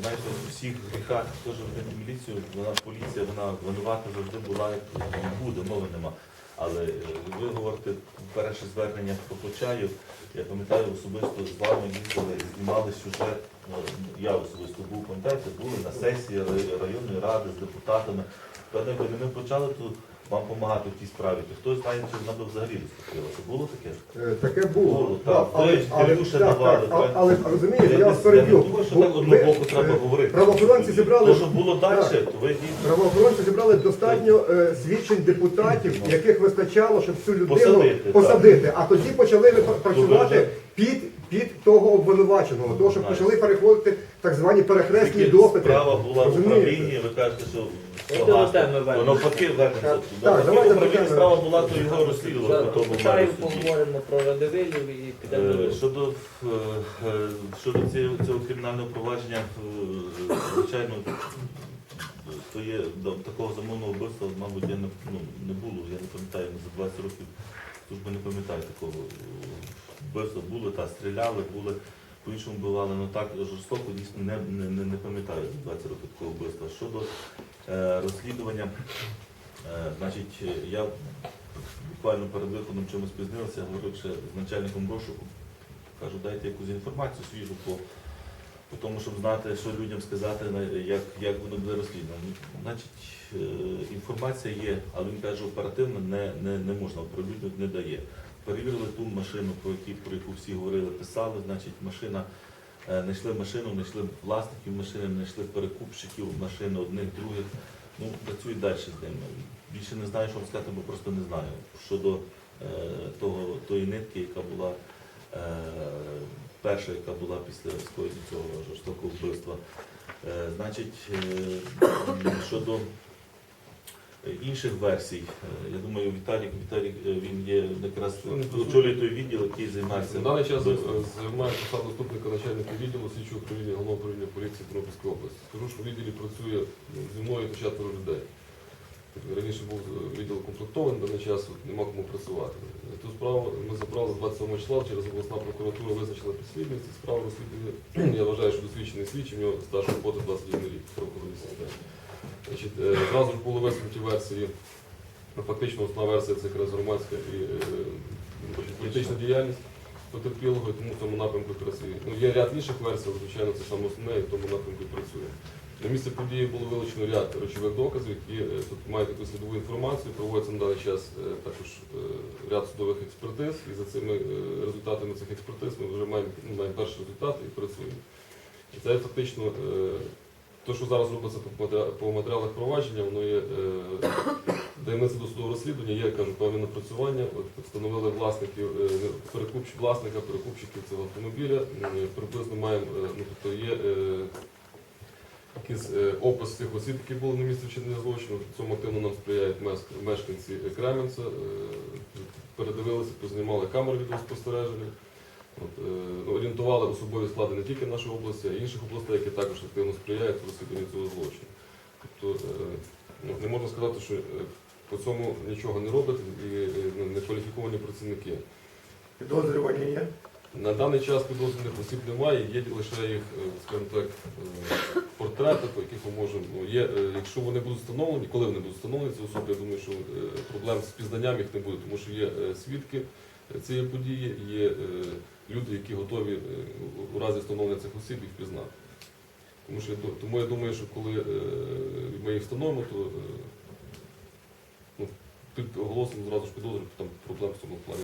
знаєте, у всіх гріхах, хто ж робить міліцію, вона поліція, вона винувата завжди була і буде, мови нема. Але е, ви говорите перше звернення про Почаїв. Я пам'ятаю, особисто з вами їздили, знімали сюжет. Ну, Я особисто був, пам'ятаєте, були на сесії районної ради з депутатами. Певно, якби не ми почали, то вам допомагати в тій справі. То хтось знає, чи вона би взагалі розпустилася. Було таке? Е, Таке було. Було, так. але, інтерв'ю ще так, давали, так, так. але, але розумієте, я вас не переб'ю. думаю, що Бо так однобоко треба е, говорити. Правоохоронці зібрали То, що було далі, Так. то ви дійсно Правоохоронці зібрали достатньо е, свідчень депутатів, яких вистачало, щоб цю людину Посадити, так. посадити. А тоді почали ви працювати під, під того обвинуваченого, того, що почали переходити так звані перехресні Тільки допити. Справа була в управлінні, ви кажете, що Ну. То навпаки вернемося. Так, давайте в управлінні справа була, то його розслідували по тому суді. поговоримо про Радивилів і підемо Е, до Щодо, е, е, щодо цього, цього кримінального провадження, е, звичайно, то є до такого замовного вбивства, мабуть, я не, ну, не було, я не пам'ятаю, за 20 років служби не пам'ятаю такого е, вбивства. Були та стріляли, були по-іншому вбивали, але так жорстоко дійсно не, не, не, пам'ятаю 20 років такого вбивства. Щодо е, розслідування, е, значить, е, я буквально перед виходом чимось спізнився, говорив ще з начальником розшуку. Кажу, дайте якусь інформацію свіжу по тому, щоб знати, що людям сказати, як, як воно буде розслідувано. Значить, е, інформація є, але він каже, оперативно не, не, не можна, оприлюднити не дає. Перевірили ту машину, про, які, про яку всі говорили, писали, значить, машина, е, знайшли машину, знайшли власників машини, знайшли перекупщиків машини одних, других. Ну, працюють далі з ними. Більше не знаю, що вам сказати, бо просто не знаю. Щодо е, того, тої нитки, яка була е, перша, яка була після скоєння цього жорстокого вбивства. Е, значить, е, щодо інших версій, е, я думаю, Віталік, Віталік е, він є якраз очолює той відділ, який займається. На даний час займає посаду заступника начальника відділу слідчого управління головного управління поліції Тернопільської області. Скажу, що в відділі працює ну, зі мною та четверо людей. Тобто Раніше був е, відділ комплектований, даний час от нема кому працювати. Е, Ту справу ми забрали 27 числа, через обласна прокуратура визначила підслідність. Справу розслідування, я вважаю, що досвідчений слідчий, в нього стаж роботи 21 рік. Значить, е, зразу ж були висунуті версії, ну, фактично основна версія це якраз громадська і політична діяльність потерпілого, і тому в цьому напрямку і ну, є ряд інших версій, але, звичайно, це саме основне, і в тому напрямку працює. На місце події було вилучено ряд речових доказів, які е, тут мають якусь слідову інформацію. Проводиться на даний час е, також е, ряд судових експертиз, і за цими результатами цих експертиз ми вже маємо, ну, маємо перші результати і працюємо. Це фактично те, що зараз робиться по матеріалах провадження, воно є таємниця досудового розслідування, є кажу, певне напрацювання. От встановили власників перекупщ, власника, перекупщиків цього автомобіля. Приблизно маємо, ну тобто є опис тих осіб, які були на місці вчинення злочину. Цьому активно нам сприяють мешканці Кременця. Е, Передивилися, познімали камери відеоспостереження. От, е, орієнтували особові склади не тільки нашої області, а й інших областей, які також активно сприяють розслідуванню цього злочину. Тобто е, ну, не можна сказати, що е, по цьому нічого не роблять і е, ну, не кваліфіковані працівники. Підозрювані є. На даний час підозрюваних осіб немає, є лише їх, е, скажімо так, по яких ми можемо. Ну, є, е, якщо вони будуть встановлені, коли вони будуть встановлені, ці особи, я думаю, що е, проблем з пізнанням їх не буде, тому що є е, свідки цієї події, є люди, які готові у разі встановлення цих осіб їх пізнати. Тому, що, тому я думаю, що коли ми їх встановимо, то ну, під оголосимо зразу ж підозрюю, там проблем в цьому плані.